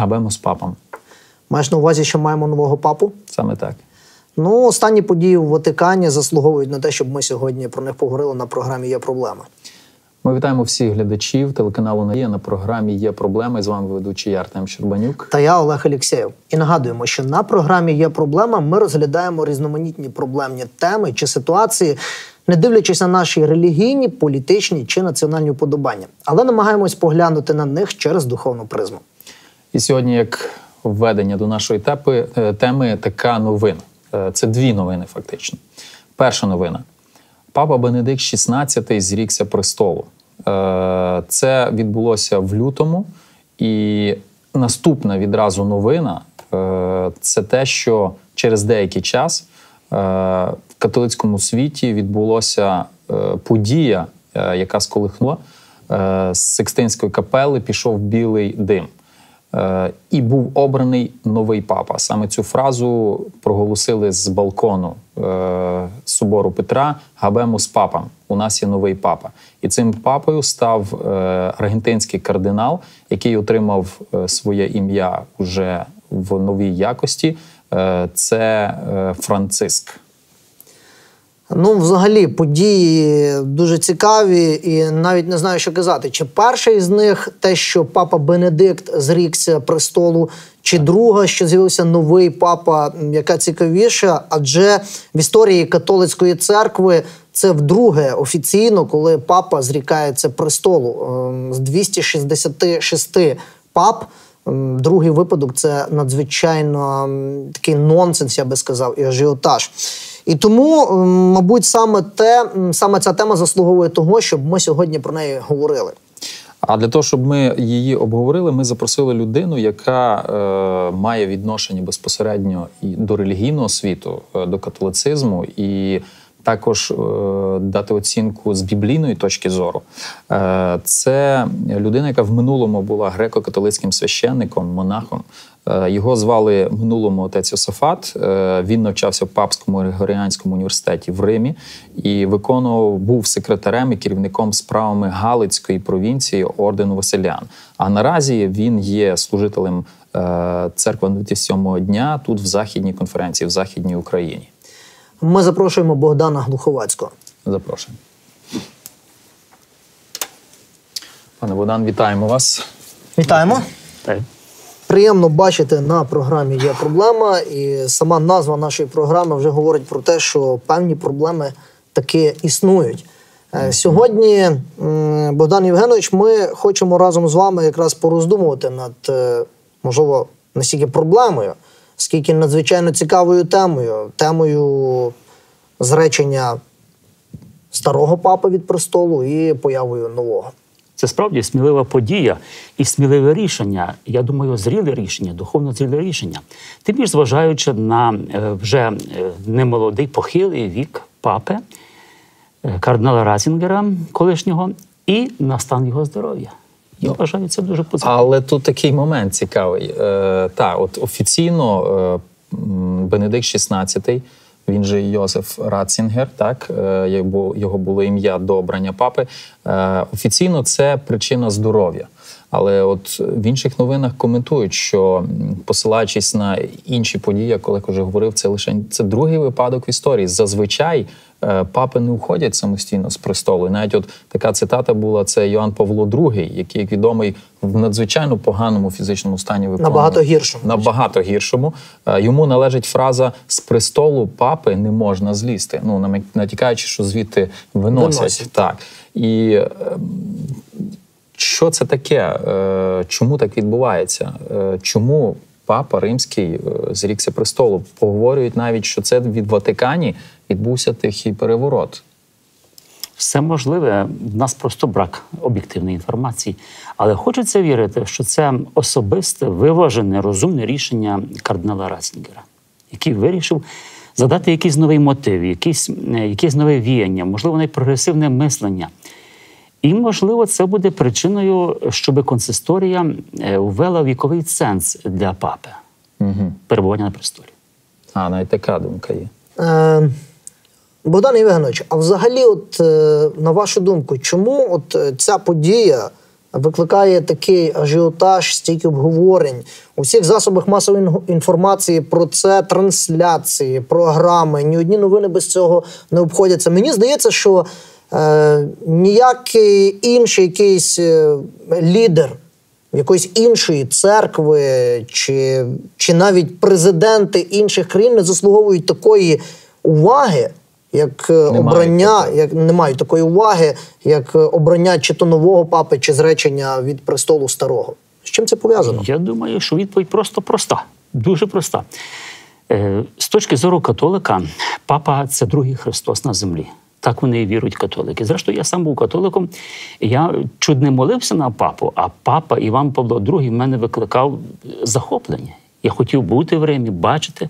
Габемус папам. Маєш на увазі, що маємо нового папу? Саме так. Ну, останні події в Ватикані заслуговують на те, щоб ми сьогодні про них поговорили на програмі Є проблема. Ми вітаємо всіх глядачів телеканалу Надія на програмі Є проблеми. З вами ведучий я Артем Щербанюк. Та я Олег Алєксєєв. І нагадуємо, що на програмі Є проблема. Ми розглядаємо різноманітні проблемні теми чи ситуації, не дивлячись на наші релігійні, політичні чи національні вподобання, але намагаємось поглянути на них через духовну призму. І сьогодні, як введення до нашої тепи, е, теми, така новина. Е, Це дві новини, фактично. Перша новина: Папа Бенедикт XVI зрікся престолу. Е, Це відбулося в лютому, і наступна відразу новина це те, що через деякий час в католицькому світі відбулося е, подія, яка сколихнула з Сикстинської капели пішов білий дим. Е, І був обраний новий папа. Саме цю фразу проголосили з балкону е, собору Петра Габемус папам. У нас є новий папа. І цим папою став е, аргентинський кардинал, який отримав своє ім'я уже в новій якості. Це Франциск. Ну, взагалі, події дуже цікаві, і навіть не знаю, що казати. Чи перший з них те, що папа Бенедикт зрікся престолу, чи друга, що з'явився новий папа, яка цікавіша? Адже в історії католицької церкви це вдруге офіційно, коли папа зрікається престолу Ем, з 266 пап. Другий випадок це надзвичайно такий нонсенс, я би сказав, і ажіотаж. І тому, мабуть, саме те, саме ця тема заслуговує того, щоб ми сьогодні про неї говорили. А для того, щоб ми її обговорили, ми запросили людину, яка е, має відношення безпосередньо і до релігійного світу, е, до католицизму, і також е, дати оцінку з біблійної точки зору. Е, це людина, яка в минулому була греко-католицьким священником, монахом. Е, Його звали в минулому отець Йосафат. Е, Він навчався в Папському Григоріанському університеті в Римі і виконував був секретарем і керівником справами Галицької провінції ордену Василян. А наразі він є служителем церкви 27-го дня тут в західній конференції, в західній Україні. Ми запрошуємо Богдана Глуховацького. Запрошую. Пане Богдан, вітаємо вас. Вітаємо. Приємно бачити на програмі є проблема, і сама назва нашої програми вже говорить про те, що певні проблеми таки існують. Е, Сьогодні, Богдан Євгенович, ми хочемо разом з вами якраз пороздумувати над, е, можливо, не стільки проблемою, скільки надзвичайно цікавою темою, темою зречення старого папи від престолу і появою нового. Це справді смілива подія і сміливе рішення. Я думаю, зріле рішення, духовно зріле рішення. Тим більш зважаючи на е, вже е, немолодий похилий вік папи, е, кардинала Ратзінгера, колишнього, і на стан його здоров'я. Я вважаю це дуже позитивно. Але тут такий момент цікавий. Е, та, от офіційно е, Бенедикт XVI, він же Йозеф Ратцінгер, так е, його, було ім'я до обрання папи. Е, офіційно це причина здоров'я. Але от в інших новинах коментують, що посилаючись на інші події, як Олег вже говорив, це лише це другий випадок в історії. Зазвичай е, папи не уходять самостійно з престолу. І навіть от така цитата була: це Йоанн Павло II, який як відомий в надзвичайно поганому фізичному стані виконував. Набагато гіршому. Набагато гіршому. Е, Йому належить фраза з престолу папи не можна злізти. Ну натякаючи, що звідти виносять. Виносять. Так і е, що це таке? Е, Чому так відбувається? Е, Чому папа римський е, зрікся престолу? Поговорюють навіть, що це від Ватикані відбувся тихий переворот. Все можливе, в нас просто брак об'єктивної інформації. Але хочеться вірити, що це особисте, виважене, розумне рішення кардинала Ратзінгера, який вирішив задати якийсь новий мотив, якийсь, якесь нове віяння, можливо, навіть прогресивне мислення. І, можливо, це буде причиною, щоб консисторія е, ввела віковий ценз для папи Угу. перебування на престолі. А навіть така думка є. Е, Богдан Євгенович, а взагалі, от е, на вашу думку, чому от е, ця подія викликає такий ажіотаж, стільки обговорень у всіх засобах масової інформації про це трансляції, програми. Ні одні новини без цього не обходяться. Мені здається, що ніякий інший якийсь е, лідер якоїсь іншої церкви, чи, чи навіть президенти інших країн не заслуговують такої уваги, як е, мають обрання, такої. як не мають такої уваги, як е, обрання чи то нового папи, чи зречення від престолу старого. З чим це пов'язано? Я думаю, що відповідь просто проста, дуже проста. Е, З точки зору католика, папа це другий Христос на землі. Так вони і вірують католики. Зрештою, я сам був католиком. Я чуть не молився на папу, а папа Іван Павло II в мене викликав захоплення. Я хотів бути в Римі, бачити,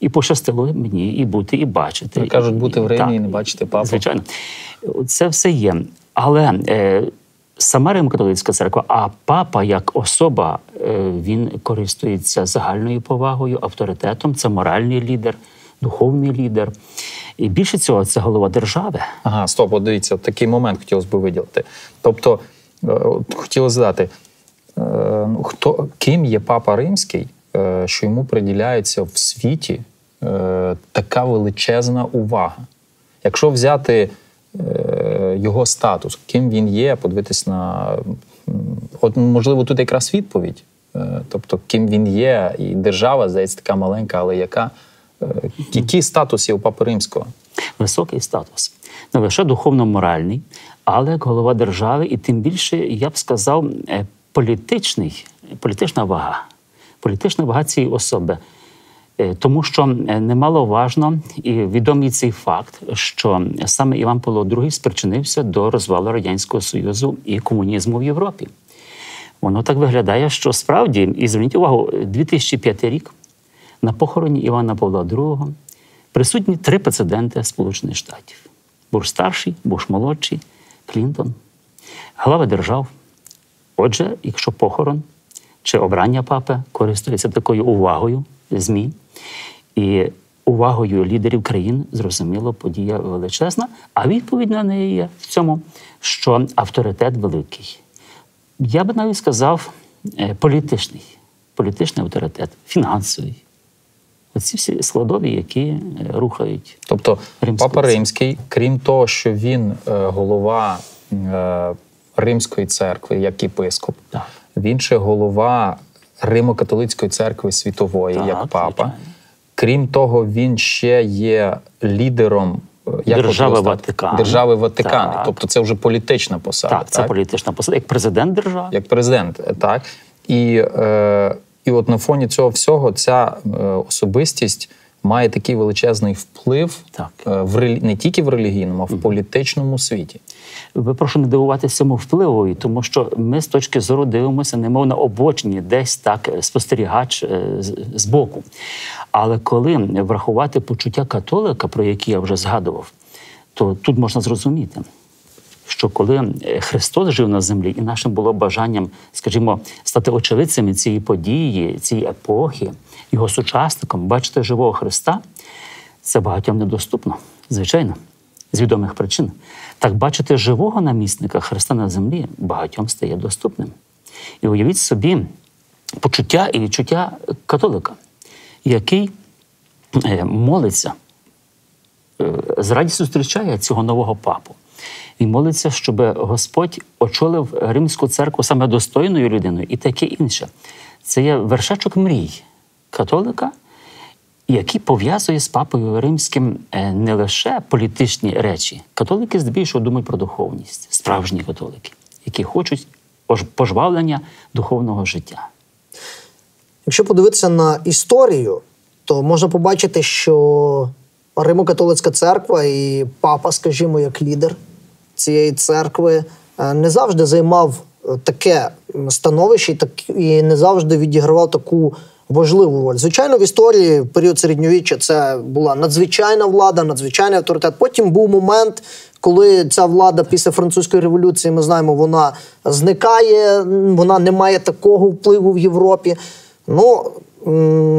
і пощастило мені і бути, і бачити. Ну, кажуть, бути в Римі Так, і не бачити папу. Звичайно, це все є. Але е, сама Римо-католицька церква, а папа як особа, е, він користується загальною повагою, авторитетом. Це моральний лідер, духовний лідер. І більше цього, це голова держави. Ага, стоп, от дивіться, такий момент хотілося б виділити. Тобто, е, хотілося задати, е, ну, хто, ким є папа римський, е, що йому приділяється в світі така величезна увага? Якщо взяти його статус, ким він є, подивитись на. От, можливо, тут якраз відповідь. Тобто, ким він є, і держава, здається, така маленька, але яка. Який статус є у Папи Римського? високий статус, не лише духовно-моральний, але як голова держави, і тим більше, я б сказав, е, політичний, політична вага, політична вага цієї особи. Е, Тому що е, немаловажно і відомий цей факт, що саме Іван Павло II спричинився до розвалу Радянського Союзу і комунізму в Європі. Воно так виглядає, що справді, і зверніть увагу, 2005 рік на похороні Івана Павла II присутні три президенти Сполучених Штатів: Буш старший, Буш молодший, Клінтон, глави держав. Отже, якщо похорон чи обрання папи користується такою увагою ЗМІ і увагою лідерів країн, зрозуміло, подія величезна, а відповідь на неї є в цьому, що авторитет великий. Я би навіть сказав е, політичний, політичний авторитет, фінансовий. Оці всі складові, які е, рухають. Тобто Римську Папа. Римський, крім того, що він е, голова е, Римської церкви як єпископ, Так. він ще голова Римо-католицької церкви світової, Так, як папа. звичайно. Крім того, він ще є лідером як Держави його стати? Ватикан. Держави Ватикан. Так. Тобто це вже політична посада. Так, це політична посада, як президент держави. як президент, так і, е, і от на фоні цього всього ця е, особистість має такий величезний вплив Так. е, в релі... не тільки в релігійному, а в політичному світі. Ви прошу не дивуватися цьому впливові, тому що ми з точки зору дивимося, немов на обочині, десь так е, спостерігач е, з- збоку. Але коли врахувати почуття католика, про які я вже згадував, то тут можна зрозуміти, що коли е, Христос жив на землі, і нашим було бажанням, скажімо, стати очевидцями цієї події, цієї епохи, його сучасником, бачити живого Христа, це багатьом недоступно, звичайно, з відомих причин. Так бачити живого намісника Христа на землі багатьом стає доступним. І уявіть собі почуття і відчуття католика, який е, молиться е, з радістю зустрічає цього нового папу. Він молиться, щоб Господь очолив римську церкву саме достойною людиною і таке інше. Це є вершечок мрій католика, який пов'язує з папою римським е, не лише політичні речі. Католики здебільшого думають про духовність, справжні католики, які хочуть пожвавлення духовного життя. Якщо подивитися на історію, то можна побачити, що Римо-католицька церква і папа, скажімо, як лідер цієї церкви, е, не завжди займав е, таке становище і не завжди відігравав таку важливу роль. Звичайно, в історії в період середньовіччя це була надзвичайна влада, надзвичайний авторитет. Потім був момент, коли ця влада після французької революції, ми знаємо, вона зникає, вона не має такого впливу в Європі. Ну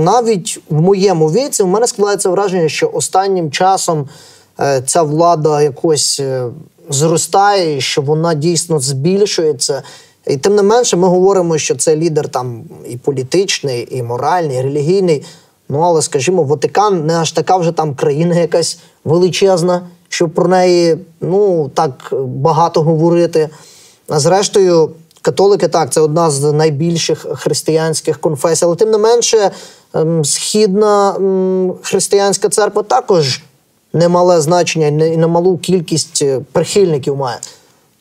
навіть в моєму віці в мене складається враження, що останнім часом е, ця влада якось зростає, що вона дійсно збільшується. І тим не менше, ми говоримо, що це лідер там і політичний, і моральний, і релігійний. Ну, але, скажімо, Ватикан не аж така вже там країна якась величезна, щоб про неї ну, так багато говорити. А зрештою, католики так, це одна з найбільших християнських конфесій, але тим не менше, ем, східна ем, християнська церква також немале значення і не- і немалу кількість е, прихильників має.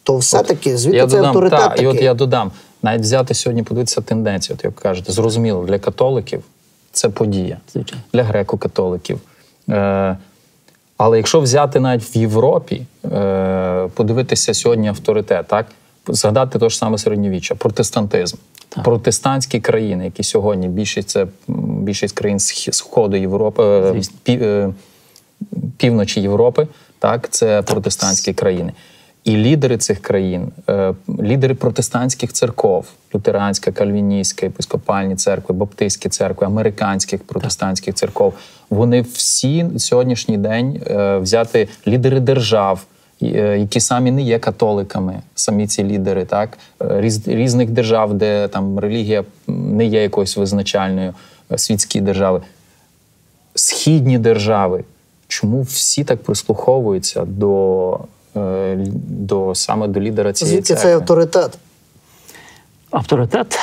То все-таки звідки я цей додам, авторитет та, такий? і от я додам, навіть взяти сьогодні, подивитися тенденцію, от як кажете, зрозуміло, для католиків це подія, Звичайно. для греко-католиків. Е, але якщо взяти навіть в Європі, е, подивитися сьогодні авторитет, так? Згадати те ж саме середньовіччя, протестантизм. Протестантські країни, які сьогодні більшість це більшість країн Сходу Європи, е, Звісно. Пі- півночі Європи, так, це протестантські країни. І лідери цих країн, е, лідери протестантських церков, лютеранська, кальвіністська, епископальні церкви, баптистські церкви, американських протестантських церков, вони всі сьогоднішній день е, взяти лідери держав, е, які самі не є католиками, самі ці лідери, так різ, різних держав, де там релігія не є якоюсь визначальною, світські держави. Східні держави, чому всі так прислуховуються до, е, до саме до лідера цієї Звідки церкви? цей авторитет? Авторитет,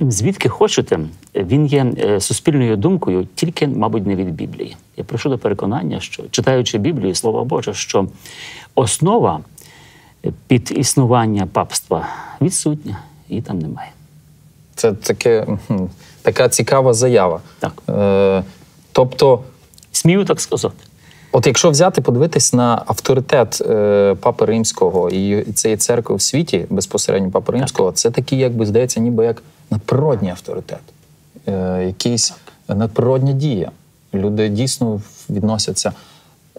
звідки хочете, він є е, суспільною думкою, тільки, мабуть, не від Біблії. Я прийшов до переконання, що читаючи Біблію, Слово Боже, що основа під існування папства відсутня, її там немає. Це таке, така цікава заява. Так. Е, тобто, Смію так сказати. От якщо взяти, подивитись на авторитет е, Папи Римського і цієї церкви в світі, безпосередньо Папи Римського, це такий, якби здається, ніби як надприродній авторитет, е, якийсь надприродня дія. Люди дійсно відносяться.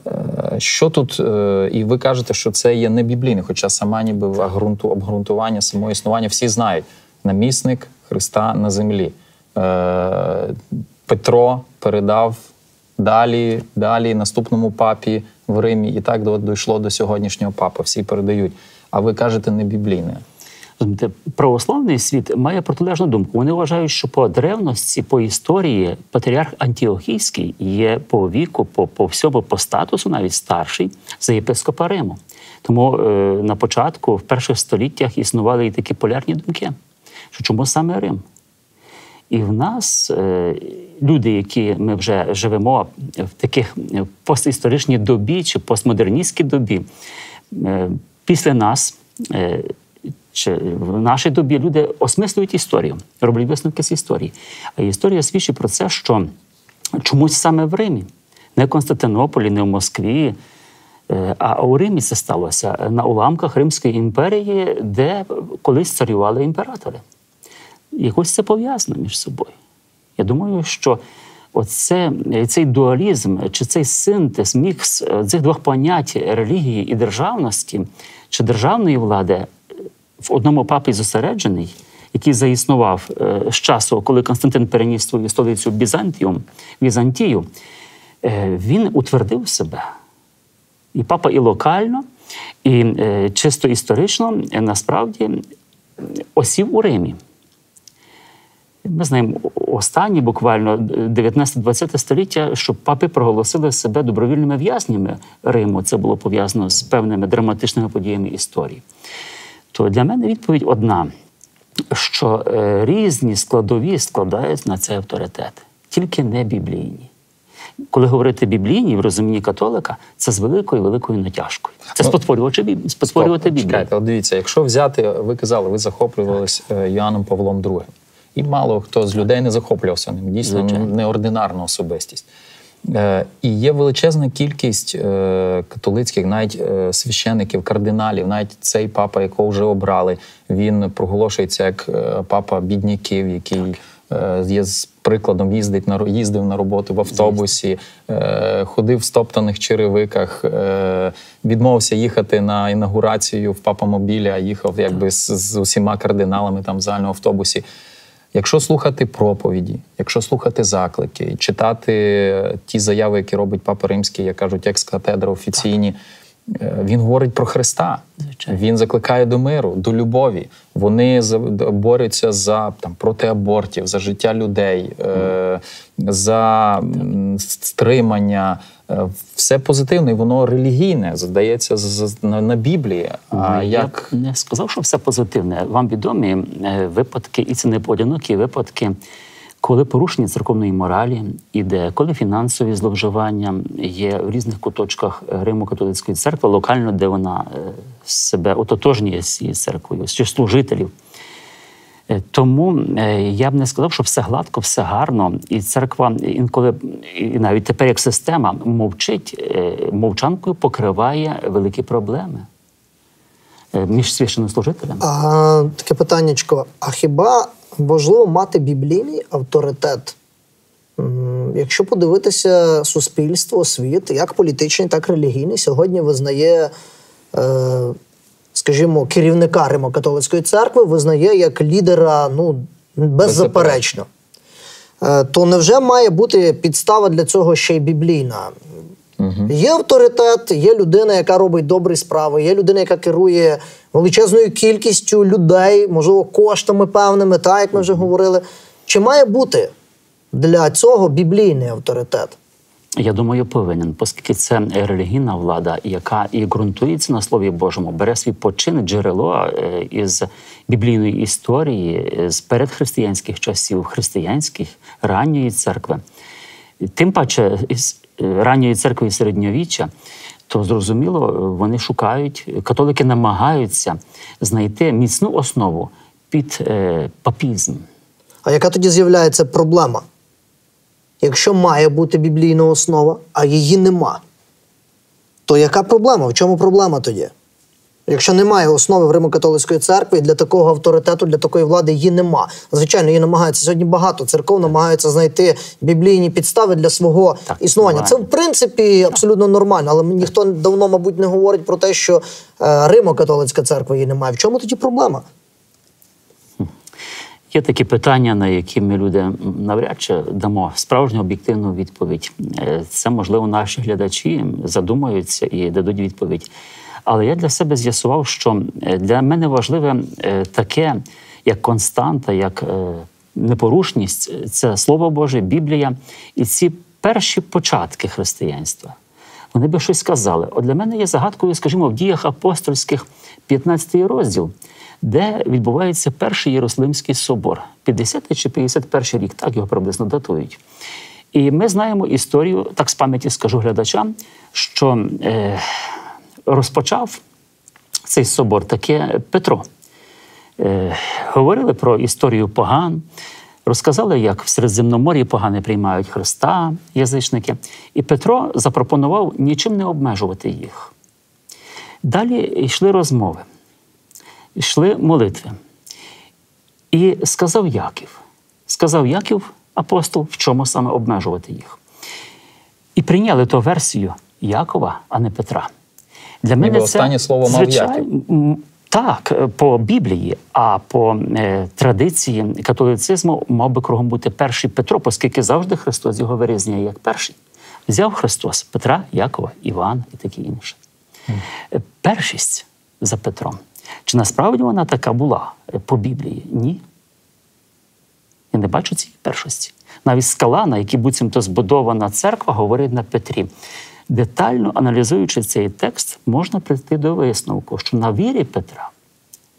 Е, що тут, е, і ви кажете, що це є не біблійне, хоча сама ніби обґрунту- обґрунтування самого існування всі знають. Намісник Христа на землі. Е, Петро передав далі, далі наступному папі в Римі, і так до- дійшло до сьогоднішнього папи. Всі передають. А ви кажете не біблійне. Православний світ має протилежну думку. Вони вважають, що по древності, по історії патріарх Антіохійський є по віку, по, по всьому, по статусу навіть старший за єпископа Риму. Тому е, на початку, в перших століттях, існували і такі полярні думки, що чому саме Рим? І в нас е, люди, які ми вже живемо в таких е, постісторичній добі чи постмодерністській добі, е, після нас. чи в нашій добі люди осмислюють історію, роблять висновки з історії. А історія свідчить про це, що чомусь саме в Римі, не в Константинополі, не в Москві, а у Римі це сталося на уламках Римської імперії, де колись царювали імператори. Якось це пов'язано між собою. Я думаю, що оце, цей дуалізм чи цей синтез, мікс е, цих двох понять релігії і державності чи державної влади е, в одному папі зосереджений, який заіснував е, з часу, коли Константин переніс свою столицю Бізантіум, Візантію, е, він утвердив себе. І папа і локально, і е, чисто історично е, насправді е, осів у Римі. Ми знаємо останні буквально 19-20 століття, що папи проголосили себе добровільними в'язнями Риму. Це було пов'язано з певними драматичними подіями історії. То для мене відповідь одна: що е, різні складові складають на цей авторитет, тільки не біблійні. Коли говорити біблійні в розумінні католика, це з великою великою натяжкою. Це Ну, спотворювати Біблію. Спотворювати Біблію. Чекайте, от дивіться, якщо взяти, ви казали, ви захоплювались е, Йоанном Павлом II. І мало хто з людей не захоплювався ним. Дійсно, неординарна особистість. Е, І є величезна кількість е, католицьких, навіть е, священиків, кардиналів, навіть цей папа, якого вже обрали, він проголошується як е, папа бідняків, який е, є з прикладом їздить на їздив на роботу в автобусі, е, ходив в стоптаних черевиках, е, відмовився їхати на інаугурацію в папамобілі, а їхав якби з, з усіма кардиналами там в загальному автобусі. Якщо слухати проповіді, якщо слухати заклики, читати ті заяви, які робить Папа Римський, як кажуть, екс-катедра офіційні, Е, Він говорить про Христа. Звичайно. Він закликає до миру, до любові. Вони борються за там проти абортів, за життя людей, е, за стримання. Е, Все позитивне, і воно релігійне, здається, на, на Біблії. А Ну, як б не сказав, що все позитивне. Вам відомі е, випадки, і це не поодинокі випадки, коли порушення церковної моралі іде, коли фінансові зловживання є в різних куточках Римо-католицької церкви, локально, де вона е, себе ототожнює з цією церквою, чи служителів. Е, Тому е, я б не сказав, що все гладко, все гарно, і церква інколи, і навіть тепер як система мовчить, мовчанкою покриває великі проблеми між священнослужителями. А, таке питаннячко: а хіба важливо мати біблійний авторитет? Якщо подивитися суспільство, світ, як політичний, так і релігійний, сьогодні визнає, е, скажімо, керівника Римо-католицької церкви, визнає як лідера ну, беззаперечно. Е, То невже має бути підстава для цього ще й біблійна? Є авторитет, є людина, яка робить добрі справи, є людина, яка керує величезною кількістю людей, можливо, коштами певними, так як ми вже говорили. Чи має бути для цього біблійний авторитет? Я думаю, повинен, оскільки це релігійна влада, яка і ґрунтується на Слові Божому, бере свій почин, джерело е, із біблійної історії, е, з передхристиянських часів, християнських, ранньої церкви. Тим паче ранньої церкви середньовіччя, то зрозуміло, вони шукають, католики намагаються знайти міцну основу під е, папізм. А яка тоді з'являється проблема? Якщо має бути біблійна основа, а її нема, то яка проблема? В чому проблема тоді? Якщо немає основи в Римо-католицької церкви, для такого авторитету, для такої влади її нема. Звичайно, її намагаються сьогодні багато церков намагаються знайти біблійні підстави для свого Так, існування. Це в принципі абсолютно нормально, але ніхто давно, мабуть, не говорить про те, що е, Римо-католицька церква її немає. В чому тоді проблема? Є такі питання, на які ми люди навряд чи дамо справжню об'єктивну відповідь. Е, Це можливо наші глядачі задумаються і дадуть відповідь. Але я для себе з'ясував, що е, для мене важливе е, таке, як константа, як е, непорушність це Слово Боже, Біблія і ці перші початки християнства. Вони би щось сказали. От для мене є загадкою, скажімо, в діях апостольських 15 розділ, де відбувається перший Єрусалимський собор, 50 чи 51 рік, так його приблизно датують. І ми знаємо історію, так з пам'яті скажу глядачам, що розпочав цей собор таке Петро. Е, говорили про історію поган, розказали, як в Середземномор'ї погани приймають Христа, язичники. І Петро запропонував нічим не обмежувати їх. Далі йшли розмови, йшли молитви. І сказав Яків. Сказав Яків, апостол, в чому саме обмежувати їх. І прийняли ту версію Якова, а не Петра. Для Ніби останнє слово мав м, Так, по Біблії, а по е, традиції католицизму мав би кругом бути перший Петро, оскільки завжди Христос його вирізнює як перший. Взяв Христос Петра, Якова, Івана і таке інше. Е, Першість за Петром. Чи насправді вона така була е, по Біблії? Ні. Я не бачу цієї першості. Навіть скала, на якій буцімто збудована церква, говорить на Петрі. Детально аналізуючи цей текст, можна прийти до висновку, що на вірі Петра,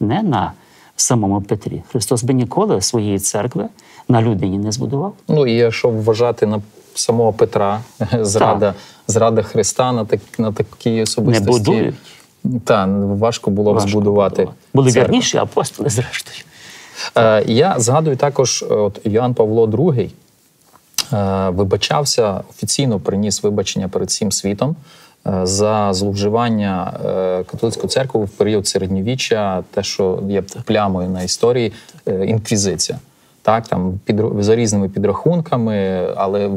не на самому Петрі. Христос би ніколи своєї церкви на людині не збудував. Ну і якщо вважати на самого Петра, зрада, зрада Христа на, так, на такій особистості. будують. Так, важко було Важко збудувати. було. Були церкву. вірніші апостоли, зрештою. Е, я згадую також, от Йоанн Павло II вибачався, офіційно приніс вибачення перед всім світом е, за зловживання е, католицької церкви в період середньовіччя, те, що є плямою на історії, е, інквізиція. Так, там під, за різними підрахунками, але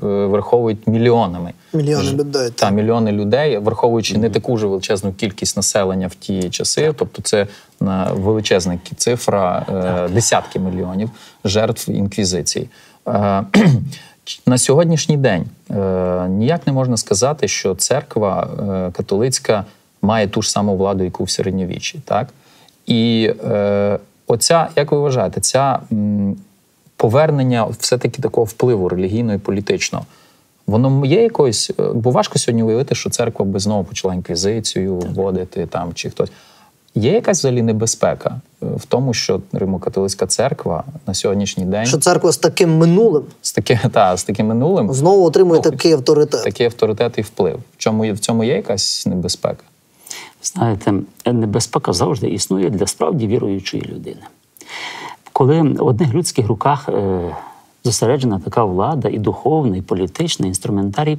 враховують мільйонами. Мільйони людей, Та, мільйони людей, враховуючи не таку ж величезну кількість населення в ті часи, тобто це на величезна цифра, е, десятки мільйонів жертв інквізиції. Е, На сьогоднішній день е, ніяк не можна сказати, що церква е, католицька має ту ж саму владу, яку в середньовіччі. Так? І оця, як ви вважаєте, ця повернення все-таки такого впливу релігійного і політичного, воно є якоюсь, бо важко сьогодні уявити, що церква би знову почала інквізицію вводити там чи хтось. Є якась взагалі небезпека е, в тому, що Римо-католицька церква на сьогоднішній день Що церква з таким минулим з таким, та, з таким минулим знову отримує Ну, такий авторитет. такий авторитет і вплив. В чому є- в цьому є якась небезпека? Знаєте, небезпека завжди існує для справді віруючої людини. Коли в одних людських руках е, зосереджена така влада, і духовна, і політична, і інструментарій,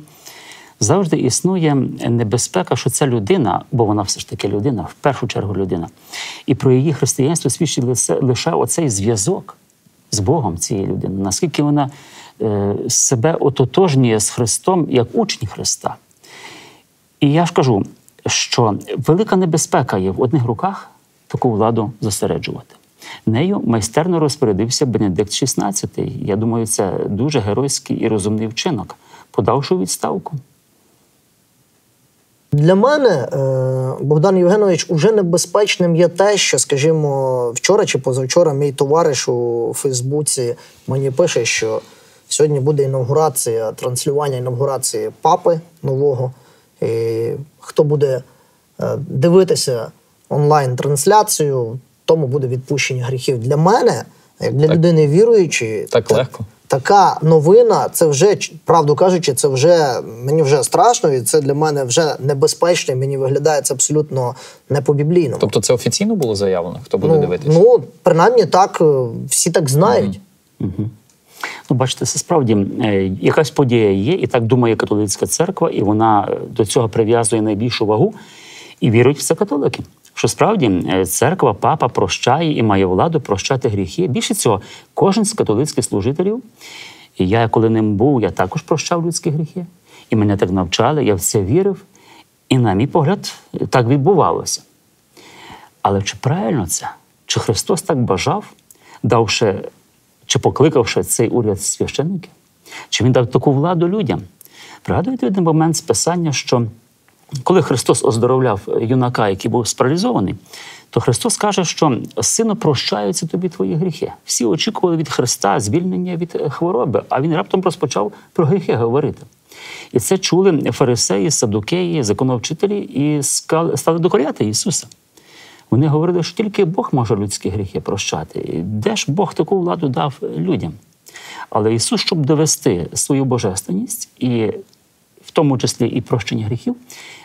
завжди існує небезпека, що ця людина, бо вона все ж таки людина, в першу чергу людина, і про її християнство свідчить лише, оцей зв'язок з Богом цієї людини, наскільки вона е, себе ототожнює з Христом як учень Христа. І я ж кажу, що велика небезпека є в одних руках таку владу зосереджувати. Нею майстерно розпорядився Бенедикт XVI. Я думаю, це дуже геройський і розумний вчинок, подавши відставку. Для мене е, Богдан Євгенович уже небезпечним є те, що, скажімо, вчора чи позавчора мій товариш у Фейсбуці мені пише, що сьогодні буде інаугурація, транслювання інаугурації папи нового. І хто буде е, дивитися онлайн-трансляцію, тому буде відпущення гріхів. Для мене, як для людини віруючої, Так це- легко. Така новина, це вже правду кажучи, це вже мені вже страшно, і це для мене вже небезпечно. і Мені виглядає це абсолютно не по біблійному. Тобто це офіційно було заявлено? Хто буде ну, дивитися? ну принаймні так, е, всі так знають. Ну, бачите, це справді е, якась подія є, і так думає католицька церква, і вона е, до цього прив'язує найбільшу вагу і вірують в це католики. Що справді е, церква, папа прощає і має владу прощати гріхи. Більше цього, кожен з католицьких служителів, і я, коли ним був, я також прощав людські гріхи. І мене так навчали, я в це вірив. І, на мій погляд, так відбувалося. Але чи правильно це? Чи Христос так бажав, давши чи покликавши цей уряд священників? Чи він дав таку владу людям? Пригадуєте один момент з писання, що коли Христос оздоровляв юнака, який був спаралізований, то Христос каже, що сину прощаються тобі твої гріхи. Всі очікували від Христа звільнення від е, хвороби, а він раптом розпочав про гріхи говорити. І це чули фарисеї, садукеї, законовчителі і стали докоряти Ісуса. Вони говорили, що тільки Бог може людські гріхи прощати. Де ж Бог таку владу дав людям? Але Ісус, щоб довести свою божественність, і тому числі і прощення гріхів,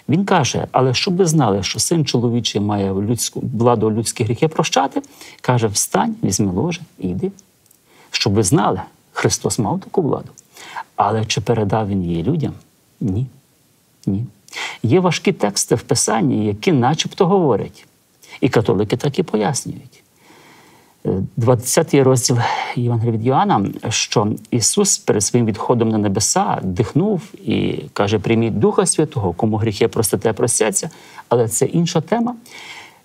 Він каже: але щоб ви знали, що син чоловічий має людську владу людські гріхи прощати, каже: встань, візьми ложе і йди. Щоб ви знали, Христос мав таку владу. Але чи передав Він її людям? Ні. Ні. Є важкі тексти в Писанні, які начебто говорять. І католики так і пояснюють. Е, 20 розділ Євангелія від Йоанна, що Ісус перед своїм відходом на небеса дихнув і каже: прийміть Духа Святого, кому гріхи простите, простяться. Але це інша тема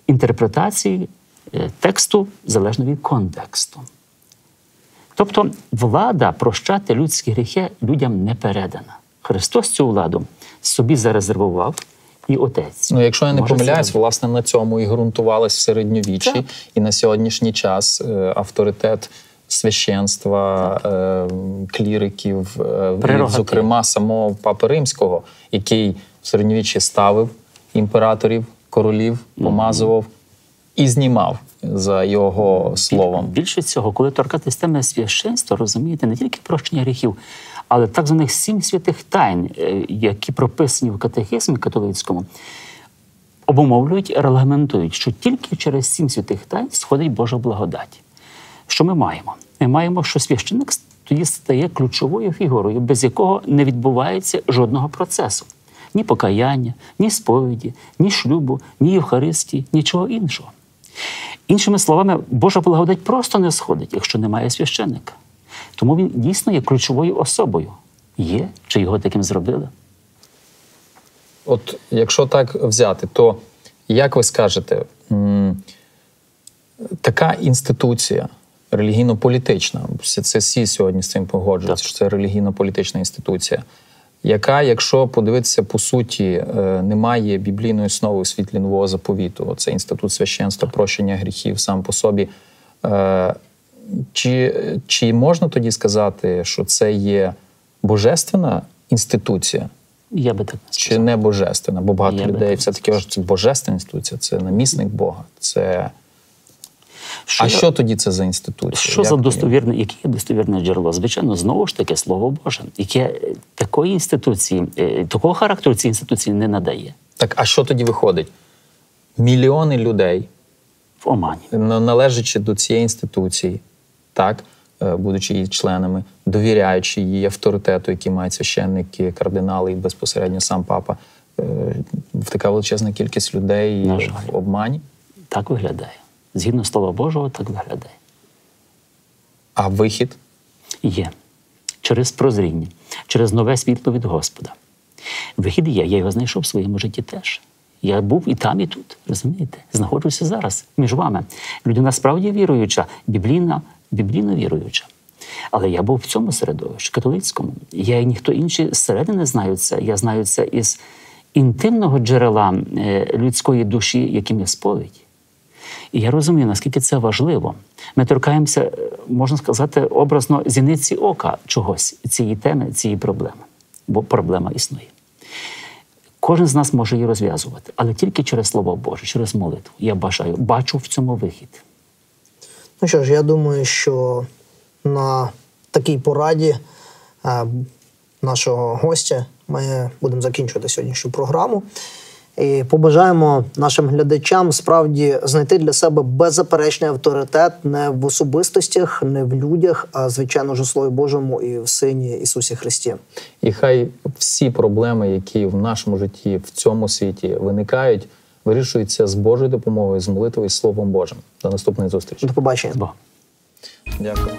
інтерпретації е, тексту залежно від контексту. Тобто влада прощати людські гріхи людям не передана. Христос цю владу собі зарезервував і отець. Ну, якщо я не може це помиляюсь, робити. власне на цьому і ґрунтувалось в середньовіччі, Так. і на сьогоднішній час е, авторитет священства, е, кліриків, е, і, зокрема самого папи римського, який в середньовіччі ставив імператорів, королів, помазував і знімав за його словом. Більше цього, коли торкатись теми священства, розумієте, не тільки прощення гріхів, але так званих сім святих тайн, е, які прописані в катехизмі католицькому, обумовлюють, і регламентують, що тільки через сім святих тайн сходить Божа благодать. Що ми маємо? Ми маємо, що священник тоді стає ключовою фігурою, без якого не відбувається жодного процесу. Ні покаяння, ні сповіді, ні шлюбу, ні Євхаристії, нічого іншого. Іншими словами, Божа благодать просто не сходить, якщо немає священника. Тому він дійсно є ключовою особою. Є, чи його таким зробили? От якщо так взяти, то як ви скажете, така інституція релігійно-політична. Це всі сьогодні з цим погоджуються, Так. що це релігійно-політична інституція, яка, якщо подивитися по суті, е, не має біблійної основи у світлі нового заповіту. Це інститут священства, прощення гріхів сам по собі. Чи, чи можна тоді сказати, що це є божественна інституція? Я би так не чи не божественна? Бо багато Я людей все-таки кажуть, це божественна інституція, це намісник Бога. Це... Що а що тоді це за інституція? Що Як за достовірне, яке є достовірне джерело? Звичайно, знову ж таки, слово Боже, яке е, такої інституції, е, такого характеру цієї інституції не надає Так, а що тоді виходить? Мільйони людей, в омані. належачи до цієї інституції, так, е, будучи її членами, довіряючи її авторитету, який мають священники, кардинали і безпосередньо сам папа, е, в така величезна кількість людей На жаль. в обмані. Так виглядає. Згідно слова Божого, так виглядає. А вихід Є через прозріння, через нове світло від Господа. Вихід є, я його знайшов в своєму житті теж. Я був і там, і тут. Розумієте? Знаходжуся зараз між вами. Людина справді віруюча, біблійна, біблійно віруюча. Але я був в цьому середовищі, католицькому. Я і ніхто інший зсередини знаю це. Я знаю це із інтимного джерела е, людської душі, яким є сповідь. І я розумію, наскільки це важливо. Ми торкаємося, е, можна сказати, образно зіниці ока чогось цієї теми, цієї проблеми. Бо проблема існує. Кожен з нас може її розв'язувати, але тільки через Слово Боже, через молитву. Я бажаю, бачу в цьому вихід. Ну що ж, я думаю, що на такій пораді е, нашого гостя ми будемо закінчувати сьогоднішню програму. І побажаємо нашим глядачам справді знайти для себе беззаперечний авторитет не в особистостях, не в людях, а звичайно ж у Слові Божому і в Сині Ісусі Христі. І хай всі проблеми, які в нашому житті, в цьому світі виникають, вирішуються з Божою допомогою, з молитвою з Словом Божим. До наступної зустрічі. До побачення. Бо. Дякую.